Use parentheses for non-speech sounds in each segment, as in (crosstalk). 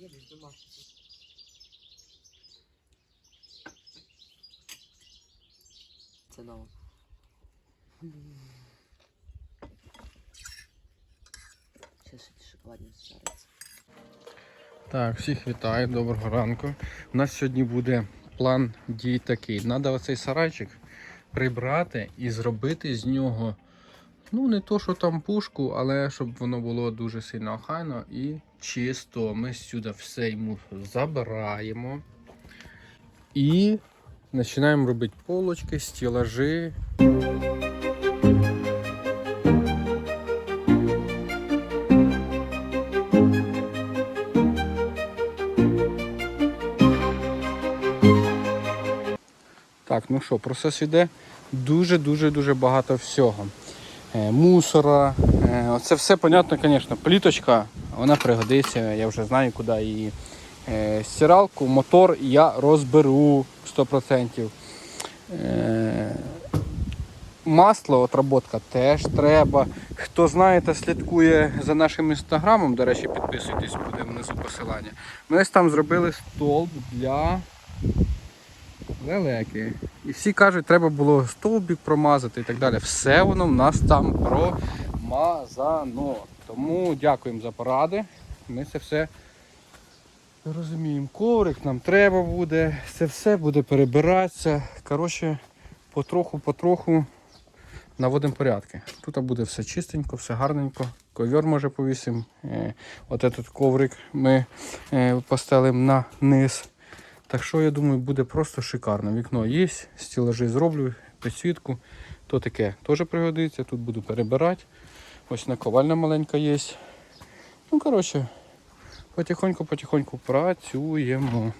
їдеш до. Це ново. Так, всіх вітаю, доброго ранку. У нас сьогодні буде план дій такий. Треба оцей сарайчик прибрати і зробити з нього, ну не то, що там пушку, але щоб воно було дуже сильно охайно і чисто. Ми сюди все йому забираємо і починаємо робити полочки, стілажі. Так, ну що, процес іде дуже-дуже-дуже багато всього. Е, мусора. Е, оце все, понятно, звісно, пліточка, вона пригодиться, я вже знаю, куди її. Е, стиралку, мотор я розберу 100%. Е, масло, отработка теж треба. Хто знає та слідкує за нашим інстаграмом, до речі, підписуйтесь, буде внизу посилання. Ми ось там зробили столб для лелеки. І всі кажуть, треба було стовбик промазати і так далі. Все воно в нас там промазано. Тому дякуємо за поради. Ми це все розуміємо. Коврик нам треба буде, це все буде перебиратися. Коротше, потроху-потроху наводимо порядки. Тут буде все чистенько, все гарненько. Ковер може повісимо. Е, От этот коврик ми е, постелимо на низ. Так що, я думаю, буде просто шикарно. Вікно є, стілажі зроблю, підсвітку. То таке теж пригодиться. Тут буду перебирати. Ось наковальня маленька є. Ну, коротше, потихоньку-потихоньку працюємо.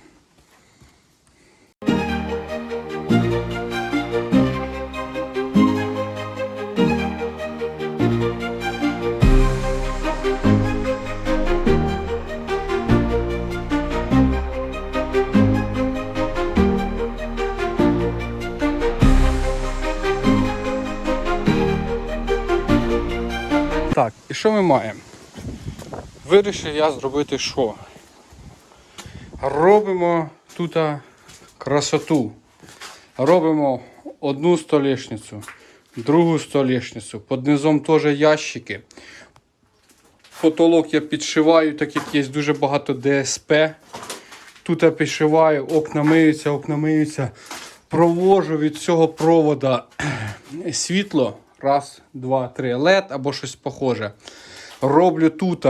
І що ми маємо? Вирішив я зробити що? Робимо тут красоту. Робимо одну столішницю, другу столішницю, під низом теж ящики. Потолок я підшиваю, так як є дуже багато ДСП. Тут я підшиваю, окна миються, окна миються. Провожу від цього провода (clears throat) світло. Раз, два, три. LED або щось похоже. Роблю тут,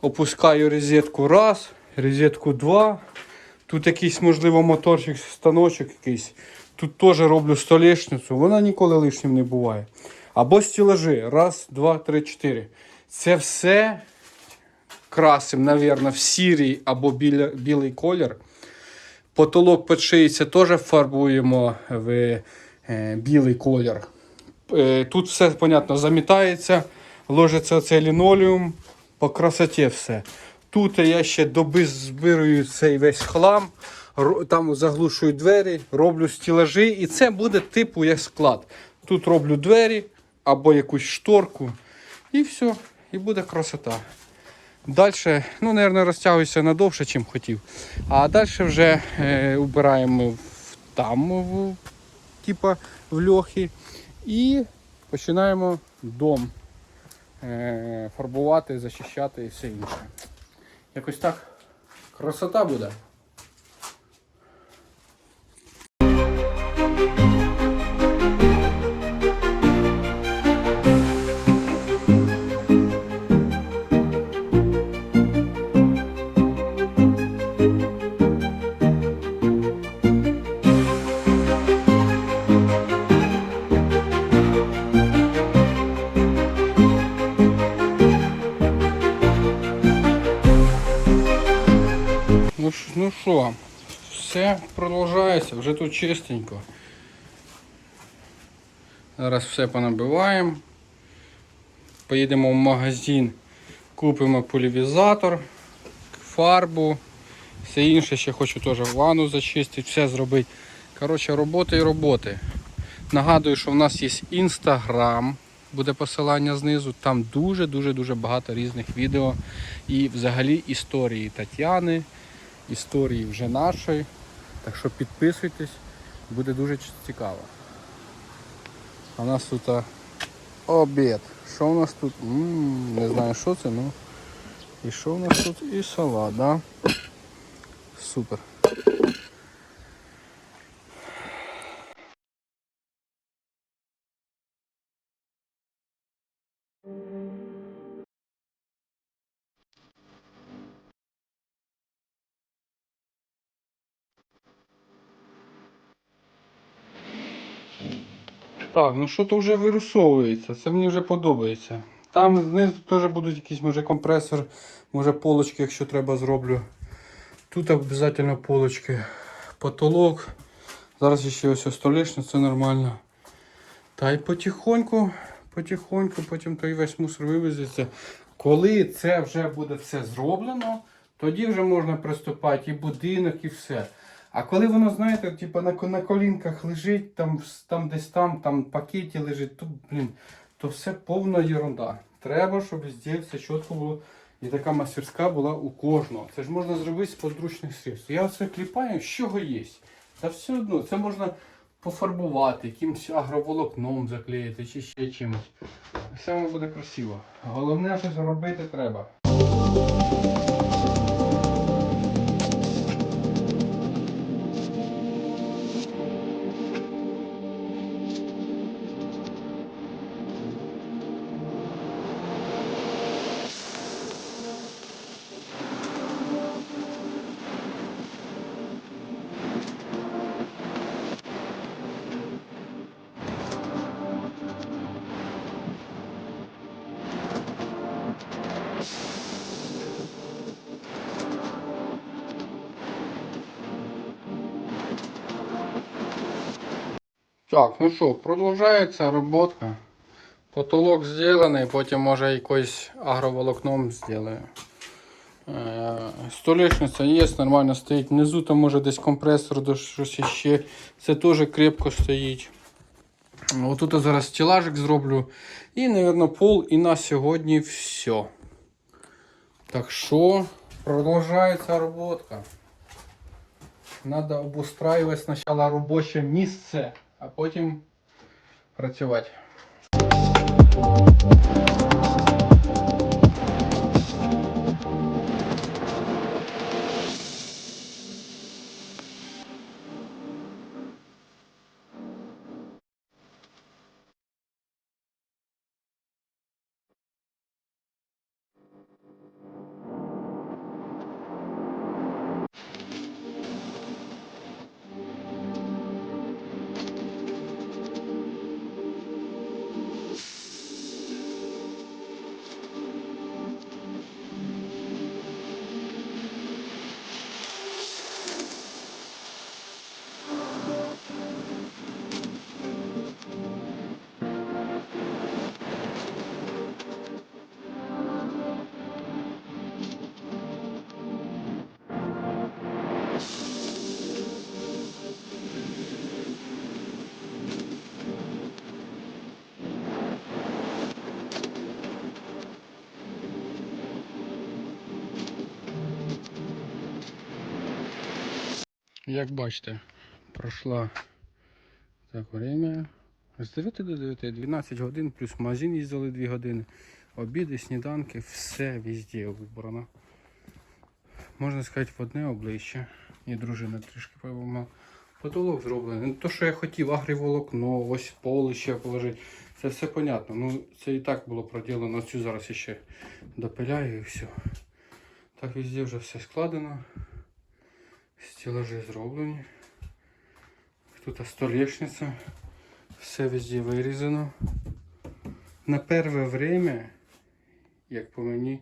опускаю розетку раз, розетку два. Тут якийсь, можливо, моторчик, станочок якийсь. Тут теж роблю столішницю. Вона ніколи лишнім не буває. Або стілажі. Раз, два, три, чотири. Це все красим, напевно, в сірий або біля, білий колір. Потолок підшиється теж фарбуємо в е, білий колір. Е, Тут все, понятно, замітається, ложиться оцей лінолеум, по красоті все. Тут я ще доби збираю цей весь хлам, там заглушую двері, роблю стілажі, і це буде типу як склад. Тут роблю двері або якусь шторку, і все, і буде красота. Далі, ну, мабуть, розтягуюся надовше, чим хотів. А далі вже е, убираємо в, там, в, типа, в льохи. І починаємо дом е, фарбувати, захищати і все інше. Якось так красота буде. Все продовжується, вже тут чистенько. Зараз все понабиваємо. Поїдемо в магазин, купимо полівізатор, фарбу, все інше, ще хочу теж ванну зачистити, все зробити. Коротше, роботи і роботи. Нагадую, що в нас є інстаграм, буде посилання знизу. Там дуже-дуже дуже багато різних відео і взагалі історії Тетяни, історії вже нашої. Так що підписуйтесь, буде дуже цікаво. А у нас тут обід. Що у нас тут? м не знаю, що це, ну. І що у нас тут? І салат, да? Супер. Так, ну що то вже вирусовується, це мені вже подобається. Там знизу теж будуть якісь, може, компресор, може полочки, якщо треба, зроблю. Тут обов'язково полочки. Потолок. Зараз ще ось столішня, це нормально. Та й потихоньку, потихоньку, потім той весь мусор вивезеться. Коли це вже буде все зроблено, тоді вже можна приступати і будинок, і все. А коли воно, знаєте, типу на, на колінках лежить, там, там десь там, там пакеті лежить, то, блін, то все повна ерунда. Треба, щоб везде все чітко було. І така мастерська була у кожного. Це ж можна зробити з подручних средств. Я оце кліпаю, з чого є. Та все одно, це можна пофарбувати, якимось агроволокном заклеїти чи ще чимось. Все буде красиво. Головне, що зробити треба. Так, ну що, продовжується робота. Потолок зроблений, потім може якось агроволокном зроблю. Е, Столішниця є, нормально стоїть. Внизу там може десь компресор, щось іще. Це теж крепко стоїть. Отут я зараз стелажик зроблю. І, мабуть, пол. І на сьогодні все. Так що, продовжується робота. Надо обустраювати спочатку робоче місце, а потім працювати. Як бачите, пройшло так время. З 9 до 9, 12 годин, плюс магазин їздили 2 години. Обіди, сніданки, все везде вибрано. Можна сказати, в одне обличчя. І дружина трішки повима. Потолок зроблений. Ну, то, що я хотів, агріволокно, ось поле ще положити. Це все понятно. Ну, це і так було проділено. Цю зараз ще допиляю і все. Так везде вже все складено. Стелажі зроблені. Тут столешниця. Все везде вирізано. На перше время, як по мені,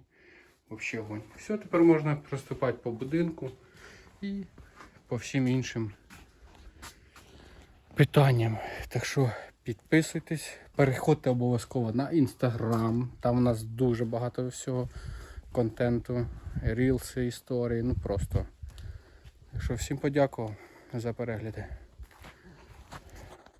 взагалі огонь. Все, тепер можна приступати по будинку і по всім іншим питанням. Так що підписуйтесь, переходьте обов'язково на інстаграм. Там у нас дуже багато всього контенту, рілси, історії. Ну просто. Так що всім подякував за перегляди.